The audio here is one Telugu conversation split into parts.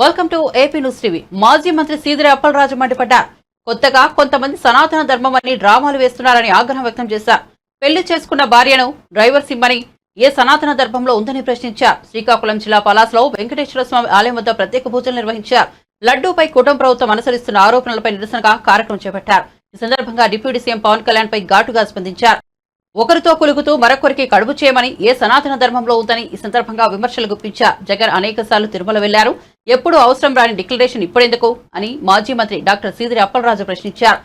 Welcome to AP news TV మాజీ మంత్రి సీదిరి అప్పలరాజు మండిపడ్డారు కొత్తగా కొంతమంది సనాతన ధర్మం అని డ్రామాలు వేస్తున్నారని ఆగ్రహం వ్యక్తం చేశారు పెళ్ళి చేసుకున్న భార్యను డ్రైవర్ సిమ్మని ఏ సనాతన ధర్మంలో ఉందని ప్రశ్నించారు శ్రీకాకుళం జిల్లా పలాస్లో వెంకటేశ్వర స్వామి ఆలయం వద్ద ప్రత్యేక పూజలు నిర్వహించారు లడ్డూపై కుటుంబ ప్రభుత్వం అనుసరిస్తున్న ఆరోపణలపై నిరసనగా కార్యక్రమం చేపట్టారు. ఈ సందర్భంగా డిప్యూటీ సీఎం పవన్ కళ్యాణ్ పై ఘాటుగా స్పందించారు ఒకరితో కులుగుతూ మరొకరికి కడుపు చేయమని ఏ సనాతన ధర్మంలో ఉందని ఈ సందర్భంగా విమర్శలు గుప్పించారు జగన్ అనేక సార్లు తిరుమల వెళ్ళారు. ఎప్పుడు అవసరం రాని డిక్లరేషన్ ఇప్పుడెందుకు అని మాజీ మంత్రి డాక్టర్ సీదిరి అప్పలరాజు ప్రశ్నించారు.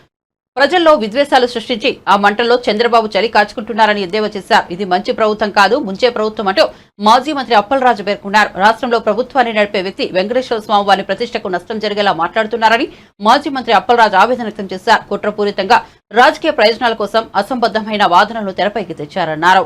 ప్రజల్లో విద్వేషాలు సృష్టించి ఆ మంటల్లో చంద్రబాబు చలి కాచుకుంటున్నారని ఎద్దేవా చేశారు. ఇది మంచి ప్రభుత్వం కాదు ముంచే ప్రభుత్వం అంటూ మాజీ మంత్రి అప్పలరాజు పేర్కొన్నారు. రాష్ట్రంలో ప్రభుత్వాన్ని నడిపే వ్యక్తి వెంకటేశ్వర స్వామి వారి ప్రతిష్టకు నష్టం జరిగేలా మాట్లాడుతున్నారని మాజీ మంత్రి అప్పలరాజు ఆవేదన వ్యక్తం చేశారు. కుట్రపూరితంగా రాజకీయ ప్రయోజనాల కోసం అసంబద్ధమైన వాదనలు తెరపైకి తెచ్చారన్నారు.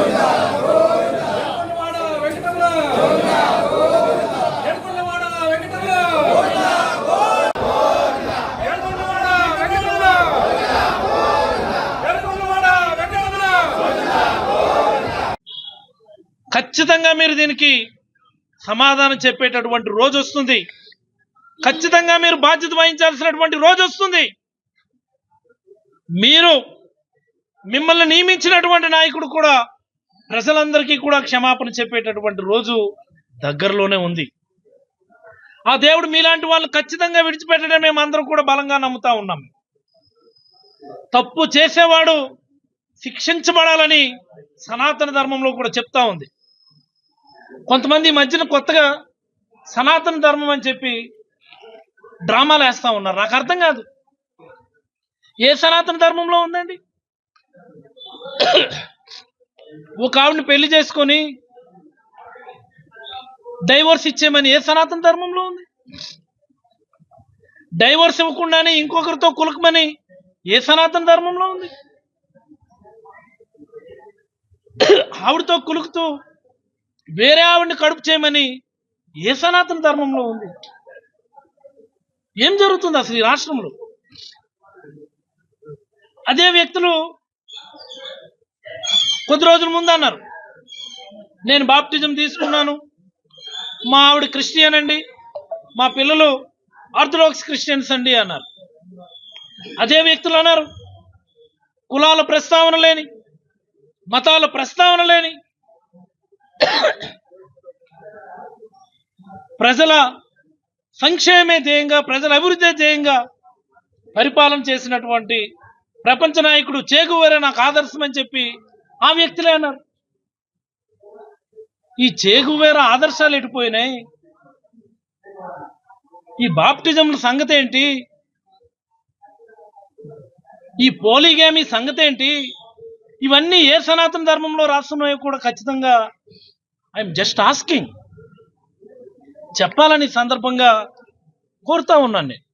ఖచ్చితంగా మీరు దీనికి సమాధానం చెప్పేటటువంటి రోజు వస్తుంది. ఖచ్చితంగా మీరు బాధ్యత వహించాల్సినటువంటి రోజు వస్తుంది. మీరు మిమ్మల్ని నియమించినటువంటి నాయకుడు కూడా ప్రజలందరికీ కూడా క్షమాపణ చెప్పేటటువంటి రోజు దగ్గరలోనే ఉంది. ఆ దేవుడు మీలాంటి వాళ్ళు ఖచ్చితంగా విడిచిపెట్టడం మేము అందరం కూడా బలంగా నమ్ముతా ఉన్నాం. తప్పు చేసేవాడు శిక్షించబడాలని సనాతన ధర్మంలో కూడా చెప్తా ఉంది. కొంతమంది మధ్యన కొత్తగా సనాతన ధర్మం అని చెప్పి డ్రామాలు వేస్తూ ఉన్నారు. నాకు అర్థం కాదు. ఏ సనాతన ధర్మంలో ఉందండి? ఒక ఆవిడని పెళ్ళి చేసుకొని డైవోర్స్ ఇచ్చేయమని ఏ సనాతన ధర్మంలో ఉంది? డైవోర్స్ ఇవ్వకుండానే ఇంకొకరితో కులకమని ఏ సనాతన ధర్మంలో ఉంది? ఆవిడతో కులుకుతూ వేరే ఆవిడని కడుపు చేయమని ఏ సనాతన ధర్మంలో ఉంది. ఏం జరుగుతుంది అసలు ఈ రాష్ట్రంలో? అదే వ్యక్తులు కొద్ది రోజుల ముందు అన్నారు నేను బాప్టిజం తీసుకున్నాను మా ఆవిడ క్రిస్టియన్ అండి మా పిల్లలు ఆర్థడాక్స్ క్రిస్టియన్స్ అండి అన్నారు. అదే వ్యక్తులు అన్నారు కులాల ప్రస్తావన లేని మతాల ప్రస్తావన లేని ప్రజల సంక్షేమే ధ్యేయంగా ప్రజల అభివృద్ధి ధ్యేయంగా పరిపాలన చేసినటువంటి ప్రపంచ నాయకుడు చేగువేరే నాకు ఆదర్శం అని చెప్పి ఆ వ్యక్తులే అన్నారు. ఈ చేగువేర ఆదర్శాలు ఎటుపోయినాయి ఈ బాప్టిజంల సంగతి ఏంటి? ఈ పోలిగామి సంగతి ఏంటి? ఇవన్నీ ఏ సనాతన ధర్మంలో రాస్తున్నాయో కూడా ఖచ్చితంగా ఐఎమ్ జస్ట్ ఆస్కింగ్ చెప్పాలని సందర్భంగా కోరుతా ఉన్నాను నేను.